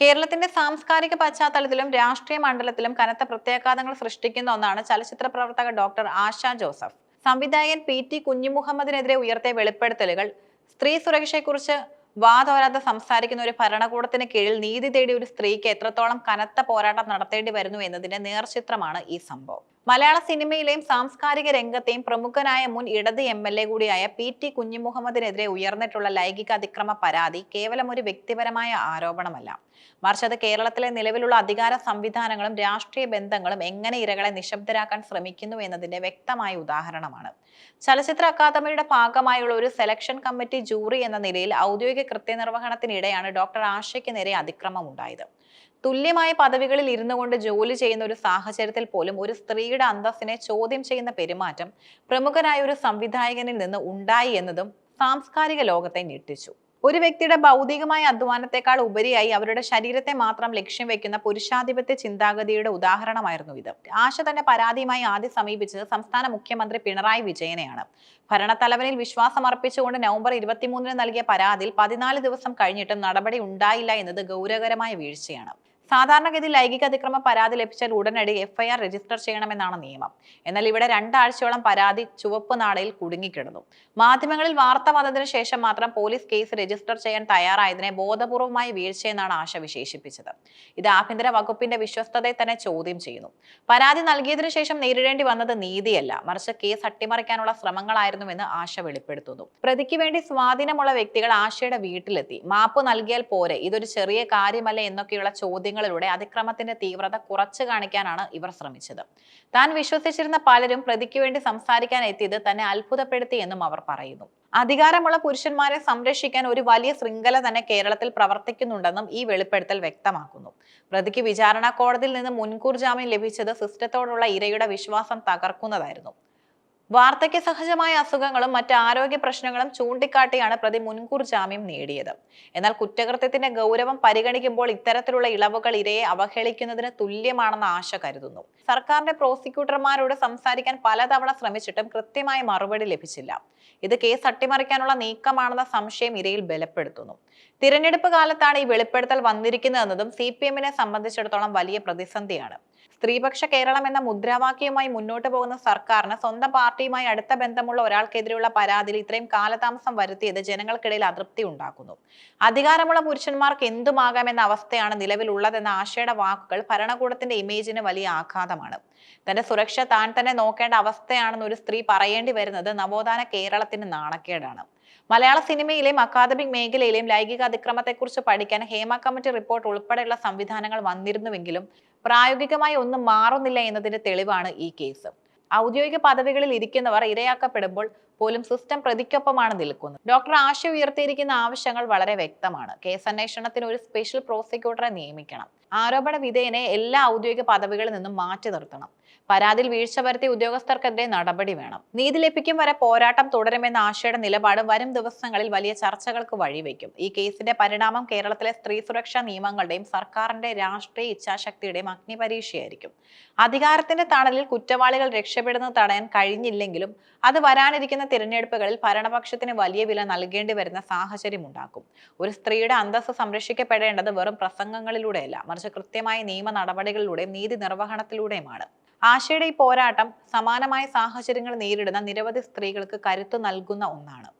കേരളത്തിന്റെ സാംസ്കാരിക പശ്ചാത്തലത്തിലും രാഷ്ട്രീയ മണ്ഡലത്തിലും കനത്ത പ്രത്യാഘാതങ്ങൾ സൃഷ്ടിക്കുന്ന ഒന്നാണ് ചലച്ചിത്ര പ്രവർത്തക ഡോക്ടർ ആശ ജോസഫ്. സംവിധായകൻ പി ടി കുഞ്ഞിമുഹമ്മദിനെതിരെ ഉയർത്തിയ വെളിപ്പെടുത്തലുകൾ സ്ത്രീ സുരക്ഷയെക്കുറിച്ച് വാതോരാതെ സംസാരിക്കുന്ന ഒരു ഭരണകൂടത്തിന് കീഴിൽ നീതി തേടിയ ഒരു സ്ത്രീക്ക് എത്രത്തോളം കനത്ത പോരാട്ടം നടത്തേണ്ടി വരുന്നു എന്നതിന്റെ നേർചിത്രമാണ് ഈ സംഭവം. മലയാള സിനിമയിലെയും സാംസ്കാരിക രംഗത്തെയും പ്രമുഖനായ മുൻ ഇടത് എം എൽ എ കൂടിയായ പി ടി കുഞ്ഞിമുഹമ്മദിനെതിരെ ഉയർന്നിട്ടുള്ള ലൈംഗിക അതിക്രമ പരാതി കേവലം ഒരു വ്യക്തിപരമായ ആരോപണമല്ല. മറിച്ച് അത് കേരളത്തിലെ നിലവിലുള്ള അധികാര സംവിധാനങ്ങളും രാഷ്ട്രീയ ബന്ധങ്ങളും എങ്ങനെ ഇരകളെ നിശബ്ദരാക്കാൻ ശ്രമിക്കുന്നു എന്നതിന്റെ വ്യക്തമായ ഉദാഹരണമാണ്. ചലച്ചിത്ര അക്കാദമിയുടെ ഭാഗമായുള്ള ഒരു സെലക്ഷൻ കമ്മിറ്റി ജൂറി എന്ന നിലയിൽ ഔദ്യോഗിക കൃത്യനിർവഹണത്തിനിടെയാണ് ഡോക്ടർ ആശയ്ക്ക് നേരെ അതിക്രമം ഉണ്ടായത് തുല്യമായ പദവികളിൽ ഇരുന്നു കൊണ്ട് ജോലി ചെയ്യുന്ന ഒരു സാഹചര്യത്തിൽ പോലും ഒരു സ്ത്രീയുടെ അന്തസ്സിനെ ചോദ്യം ചെയ്യുന്ന പെരുമാറ്റം പ്രമുഖനായ ഒരു സംവിധായകനിൽ നിന്ന് ഉണ്ടായി എന്നതും സാംസ്കാരിക ലോകത്തെ ഞെട്ടിച്ചു. ഒരു വ്യക്തിയുടെ ഭൗതികമായ അധ്വാനത്തെക്കാൾ ഉപരിയായി അവരുടെ ശരീരത്തെ മാത്രം ലക്ഷ്യം വെക്കുന്ന പുരുഷാധിപത്യ ചിന്താഗതിയുടെ ഉദാഹരണമായിരുന്നു ഇത്. ആശ തന്റെ പരാതിയുമായി ആദ്യം സമീപിച്ചത് സംസ്ഥാന മുഖ്യമന്ത്രി പിണറായി വിജയനെയാണ്. ഭരണത്തലവനിൽ വിശ്വാസം അർപ്പിച്ചുകൊണ്ട് നവംബർ ഇരുപത്തിമൂന്നിന് നൽകിയ പരാതിയിൽ പതിനാല് ദിവസം കഴിഞ്ഞിട്ടും നടപടി ഉണ്ടായില്ല എന്നത് ഗൗരവകരമായ വീഴ്ചയാണ്. സാധാരണഗതിയിൽ ലൈംഗിക അതിക്രമ പരാതി ലഭിച്ചാൽ ഉടനടി എഫ്ഐആർ രജിസ്റ്റർ ചെയ്യണമെന്നാണ് നിയമം. എന്നാൽ ഇവിടെ രണ്ടാഴ്ചയോളം പരാതി ചുവപ്പ് നാടയിൽ കുടുങ്ങിക്കിടന്നു. മാധ്യമങ്ങളിൽ വാർത്ത വന്നതിന് ശേഷം മാത്രം പോലീസ് കേസ് രജിസ്റ്റർ ചെയ്യാൻ തയ്യാറായതിനെ ബോധപൂർവമായ വീഴ്ചയെന്നാണ് ആശ വിശേഷിപ്പിച്ചത്. ഇത് ആഭ്യന്തര വകുപ്പിന്റെ വിശ്വസ്തതയെ തന്നെ ചോദ്യം ചെയ്യുന്നു. പരാതി നൽകിയതിനു ശേഷം നേരിടേണ്ടി വന്നത് നീതിയല്ല. മറിച്ച് കേസ് അട്ടിമറിക്കാനുള്ള ശ്രമങ്ങളായിരുന്നുവെന്ന് ആശ വെളിപ്പെടുത്തുന്നു. പ്രതിക്ക് വേണ്ടി സ്വാധീനമുള്ള വ്യക്തികൾ ആശയുടെ വീട്ടിലെത്തി. മാപ്പ് നൽകിയാൽ പോരെ. ഇതൊരു ചെറിയ കാര്യമല്ല എന്നൊക്കെയുള്ള ചോദ്യങ്ങളിലൂടെ അതിക്രമത്തിന്റെ തീവ്രത കുറച്ചു കാണിക്കാനാണ് ഇവർ ശ്രമിച്ചത്. താൻ വിശ്വസിച്ചിരുന്ന പലരും പ്രതിക്ക് വേണ്ടി സംസാരിക്കാൻ എത്തിയത് തന്നെ അത്ഭുതപ്പെടുത്തി എന്നും അവർ പറയുന്നു. അധികാരമുള്ള പുരുഷന്മാരെ സംരക്ഷിക്കാൻ ഒരു വലിയ ശൃംഖല തന്നെ കേരളത്തിൽ പ്രവർത്തിക്കുന്നുണ്ടെന്നും ഈ വെളിപ്പെടുത്തൽ വ്യക്തമാക്കുന്നു. പ്രതിക്ക് വിചാരണ കോടതിയിൽ നിന്ന് മുൻകൂർ ജാമ്യം ലഭിച്ചത് സിസ്റ്റത്തോടുള്ള ഇരയുടെ വിശ്വാസം തകർക്കുന്നതായിരുന്നു. വാർദ്ധക്യ സഹജമായ അസുഖങ്ങളും മറ്റ് ആരോഗ്യ പ്രശ്നങ്ങളും ചൂണ്ടിക്കാട്ടിയാണ് പ്രതി മുൻകൂർ ജാമ്യം നേടിയത്. എന്നാൽ കുറ്റകൃത്യത്തിന്റെ ഗൗരവം പരിഗണിക്കുമ്പോൾ ഇത്തരത്തിലുള്ള ഇളവുകൾ ഇരയെ അവഹേളിക്കുന്നതിന് തുല്യമാണെന്ന് ആശ കരുതുന്നു. സർക്കാരിന്റെ പ്രോസിക്യൂട്ടർമാരോട് സംസാരിക്കാൻ പലതവണ ശ്രമിച്ചിട്ടും കൃത്യമായ മറുപടി ലഭിച്ചില്ല. ഇത് കേസ് അട്ടിമറിക്കാനുള്ള നീക്കമാണെന്ന സംശയം ഇരയിൽ ബലപ്പെടുത്തുന്നു. തിരഞ്ഞെടുപ്പ് കാലത്താണ് ഈ വെളിപ്പെടുത്തൽ വന്നിരിക്കുന്നതെന്നതും സി പി എമ്മിനെ സംബന്ധിച്ചിടത്തോളം വലിയ പ്രതിസന്ധിയാണ്. സ്ത്രീപക്ഷ കേരളം എന്ന മുദ്രാവാക്യവുമായി മുന്നോട്ട് പോകുന്ന സർക്കാരിന് സ്വന്തം പാർട്ടിയുമായി അടുത്ത ബന്ധമുള്ള ഒരാൾക്കെതിരെയുള്ള പരാതിയിൽ ഇത്രയും കാലതാമസം വരുത്തിയത് ജനങ്ങൾക്കിടയിൽ അതൃപ്തി ഉണ്ടാക്കുന്നു. അധികാരമുള്ള പുരുഷന്മാർക്ക് എന്തുമാകാമെന്ന അവസ്ഥയാണ് നിലവിലുള്ളതെന്ന ആശയുടെ വാക്കുകൾ ഭരണകൂടത്തിന്റെ ഇമേജിന് വലിയ ആഘാതമാണ്. തന്റെ സുരക്ഷ താൻ തന്നെ നോക്കേണ്ട അവസ്ഥയാണെന്ന് ഒരു സ്ത്രീ പറയേണ്ടി വരുന്നത് നവോത്ഥാന കേരളത്തിന് നാണക്കേടാണ്. മലയാള സിനിമയിലെയും അക്കാദമിക് മേഖലയിലെയും ലൈംഗിക അതിക്രമത്തെക്കുറിച്ച് പഠിക്കാൻ ഹേമ കമ്മിറ്റി റിപ്പോർട്ട് ഉൾപ്പെടെയുള്ള സംവിധാനങ്ങൾ വന്നിരുന്നുവെങ്കിലും പ്രായോഗികമായി ഒന്നും മാറുന്നില്ല എന്നതിന്റെ തെളിവാണ് ഈ കേസ്. ഔദ്യോഗിക പദവികളിൽ ഇരിക്കുന്നവർ ഇരയാക്കപ്പെടുമ്പോൾ പോലും സിസ്റ്റം പ്രതിക്കൊപ്പമാണ് നിൽക്കുന്നത്. ഡോക്ടർ ആശ ഉയർത്തിയിരിക്കുന്ന ആവശ്യങ്ങൾ വളരെ വ്യക്തമാണ്. കേസ് അന്വേഷണത്തിന് ഒരു സ്പെഷ്യൽ പ്രോസിക്യൂട്ടറെ നിയമിക്കണം. ആരോപണ വിധേയനെ എല്ലാ ഔദ്യോഗിക പദവികളിൽ നിന്നും മാറ്റി നിർത്തണം. പരാതിയിൽ വീഴ്ച വരുത്തിയ ഉദ്യോഗസ്ഥർക്കെതിരെ നടപടി വേണം. നീതി ലഭിക്കും വരെ പോരാട്ടം തുടരുമെന്ന ആശയുടെ നിലപാട് വരും ദിവസങ്ങളിൽ വലിയ ചർച്ചകൾക്ക് വഴിവെക്കും. ഈ കേസിന്റെ പരിണാമം കേരളത്തിലെ സ്ത്രീ സുരക്ഷാ നിയമങ്ങളുടെയും സർക്കാരിന്റെ രാഷ്ട്രീയ ഇച്ഛാശക്തിയുടെയും അഗ്നിപരീക്ഷയായിരിക്കും. അധികാരത്തിന്റെ തണലിൽ കുറ്റവാളികൾ രക്ഷപ്പെടുന്നത് തടയാൻ കഴിഞ്ഞില്ലെങ്കിലും അത് വരാനിരിക്കുന്ന തിരഞ്ഞെടുപ്പുകളിൽ ഭരണപക്ഷത്തിന് വലിയ വില നൽകേണ്ടി വരുന്ന സാഹചര്യം ഉണ്ടാക്കും ഒരു സ്ത്രീയുടെ അന്തസ്സ് സംരക്ഷിക്കപ്പെടേണ്ടത് വെറും പ്രസംഗങ്ങളിലൂടെയല്ല മറിച്ച് കൃത്യമായ നിയമ നടപടികളിലൂടെയും നീതി നിർവഹണത്തിലൂടെയുമാണ്. ആശയുടെ ഈ പോരാട്ടം സമാനമായ സാഹചര്യങ്ങൾ നേരിടുന്ന നിരവധി സ്ത്രീകൾക്ക് കരുത്തു നൽകുന്ന ഒന്നാണ്.